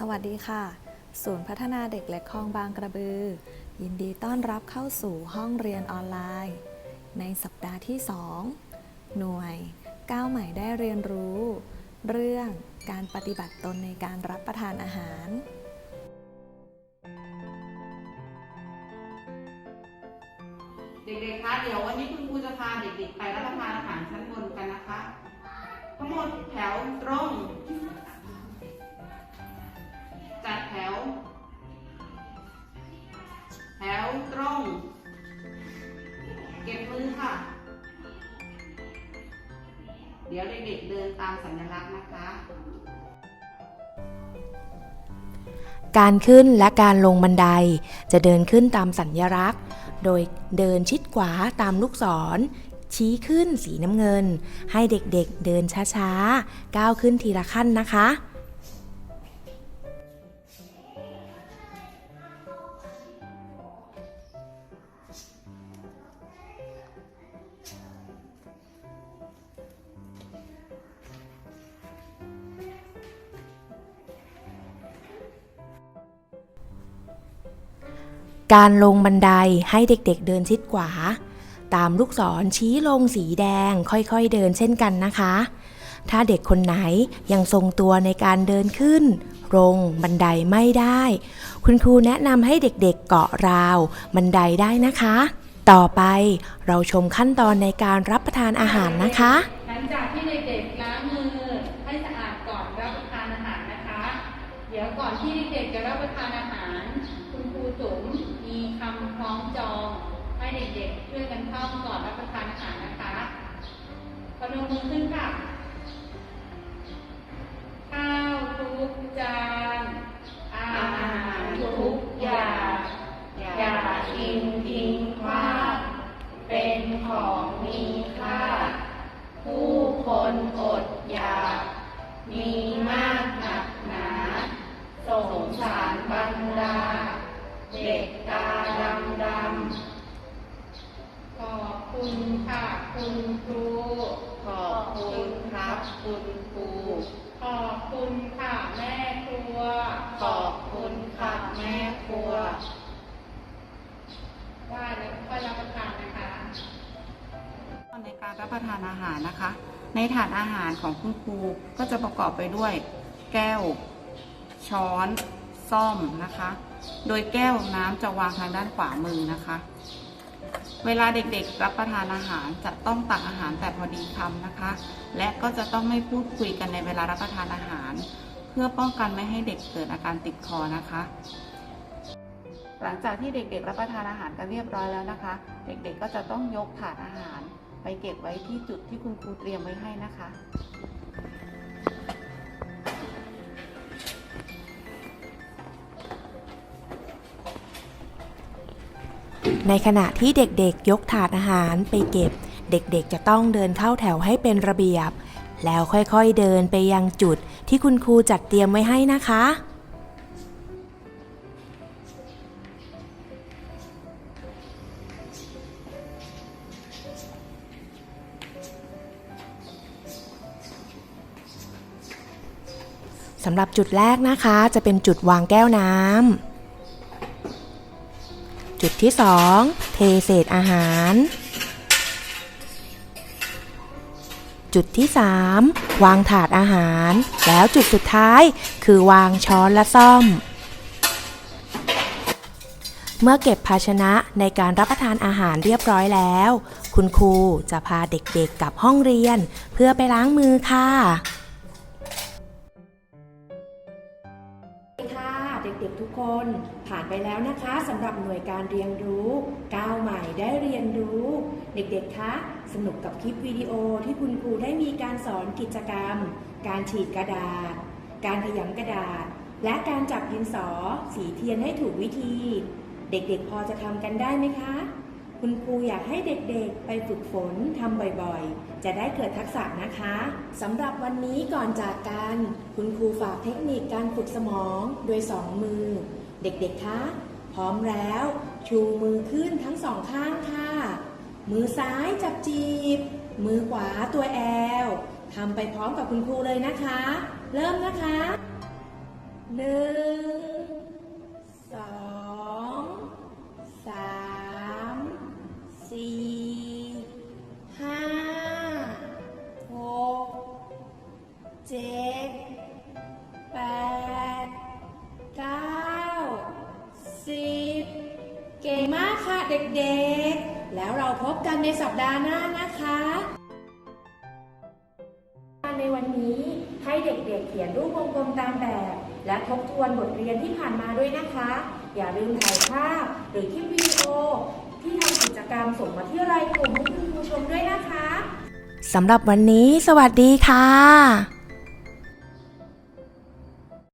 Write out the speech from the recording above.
สวัสดีค่ะ ศูนย์พัฒนาเด็กเล็กคลองบางกระบือ ยินดีต้อนรับเข้าสู่ห้องเรียนออนไลน์ ในสัปดาห์ที่ 2 หน่วยก้าวใหม่ได้เรียนรู้ เรื่องการปฏิบัติตนในการรับประทานอาหาร เด็กๆ คะ เดี๋ยววันนี้คุณครูจะพาเด็กๆ ไปรับประทานอาหารชั้นบนกันนะคะ ทั้งหมดแถวตรงจั ดี๋ยวเด็กๆเดินตามสัญลักษณ์นะคะ การขึ้นและการลงบันไดจะเดินขึ้นตามสัญลักษณ์ โดยเดินชิดขวาตามลูกศร ชี้ขึ้นสีน้ำเงิน ให้เด็กๆเดินช้าๆ ก้าวขึ้นทีละขั้นนะคะ การลงบันไดให้เด็กๆเดินชิดขวา ตามลูกศรชี้ลงสีแดงค่อยๆเดินเช่นกันนะคะ ถ้าเด็กคนไหนยังทรงตัวในการเดินขึ้นลงบันไดไม่ได้ คุณครูแนะนำให้เด็กๆเกาะราว บันไดได้นะคะ ต่อไปเราชมขั้นตอนในการรับประทานอาหารนะคะ หลังจากที่เด็กๆล้างมือให้สะอาดก่อนรับประทานอาหารนะคะ เดี๋ยวก่อนที่เด็กๆจะรับประทานอาหาร คุณครูจุ๋มมีคำคล้องจอง ให้เด็กๆช่วยกันท่องก่อนรับประทานอาหารนะคะพนมมือขึ้นค่ะ บคุณครู ขอบคุณค่ะแม่ครัว ขอบคุณค่ะแม่ครัว ว่าแล้วค่อยรับประทานนะคะ ในการรับประทานอาหารนะคะ ในถาดอาหารของคุณครูก็จะประกอบไปด้วย แก้ว ช้อน ซ่อมนะคะ โดยแก้วน้ำจะวางทางด้านขวามือนะคะ เวลาเด็กๆรับประทานอาหารจะต้องตักอาหารแต่พอดีคำนะคะ และก็จะต้องไม่พูดคุยกันในเวลารับประทานอาหาร เพื่อป้องกันไม่ให้เด็กเกิดอาการติดคอนะคะ หลังจากที่เด็กๆรับประทานอาหารกันเรียบร้อยแล้วนะคะ เด็กๆก็จะต้องยกถาดอาหาร ไปเก็บไว้ที่จุดที่คุณครูเตรียมไว้ให้นะคะ ในขณะที่เด็กๆยกถาดอาหารไปเก็บ เด็กๆจะต้องเดินเข้าแถวให้เป็นระเบียบ แล้วค่อยๆเดินไปยังจุดที่คุณครูจัดเตรียมไว้ให้นะคะสำหรับจุดแรกนะคะ จะเป็นจุดวางแก้วน้ำ จุดที่ 2 เทเศษอาหาร จุดที่ 3 วางถาดอาหาร แล้วจุดสุดท้ายคือวางช้อนและซ่อม เมื่อเก็บภาชนะในการรับประทานอาหารเรียบร้อยแล้ว คุณครูจะพาเด็กๆกลับห้องเรียน เพื่อไปล้างมือค่ะค่ะ คนผ่านไปแล้วนะคะสำหรับหน่วยการเรียนรู้ก้าวใหม่ได้เรียนรู้ เด็กๆคะสนุกกับคลิปวิดีโอที่คุณครูได้มีการสอนกิจกรรม การฉีดกระดาษ การขยำกระดาษ และการจับดินสอ สีเทียนให้ถูกวิธี เด็กๆพอจะทำกันได้ไหมคะ คุณครูอยากให้เด็กๆ ไปฝึกฝนทำบ่อยๆ จะได้เกิดทักษะนะคะสำหรับวันนี้ก่อนจากกัน คุณครูฝากเทคนิคการฝึกสมองโดยสองมือ เด็กๆ คะ พร้อมแล้ว ชูมือขึ้นทั้งสองข้างค่ะ มือซ้ายจับจีบ มือขวาตัวแอลทำไปพร้อมกับคุณครูเลยนะคะ เริ่มนะคะหนึ่ง ดแปดเก้าสิบเก่งมากค่ะเด็กๆ แล้วเราพบกันในสัปดาห์หน้านะคะในวันนี้ให้เด็กๆเขียนรูปวงกลมตามแบบ และทบทวนบทเรียนที่ผ่านมาด้วยนะคะ อย่าลืมถ่ายภาพหรือคลิปวิดีโอ ที่ทำกิจกรรมส่งมาที่ไลน์กลุ่มให้คุณผู้ชมด้วยนะคะสำหรับวันนี้ สวัสดีค่ะ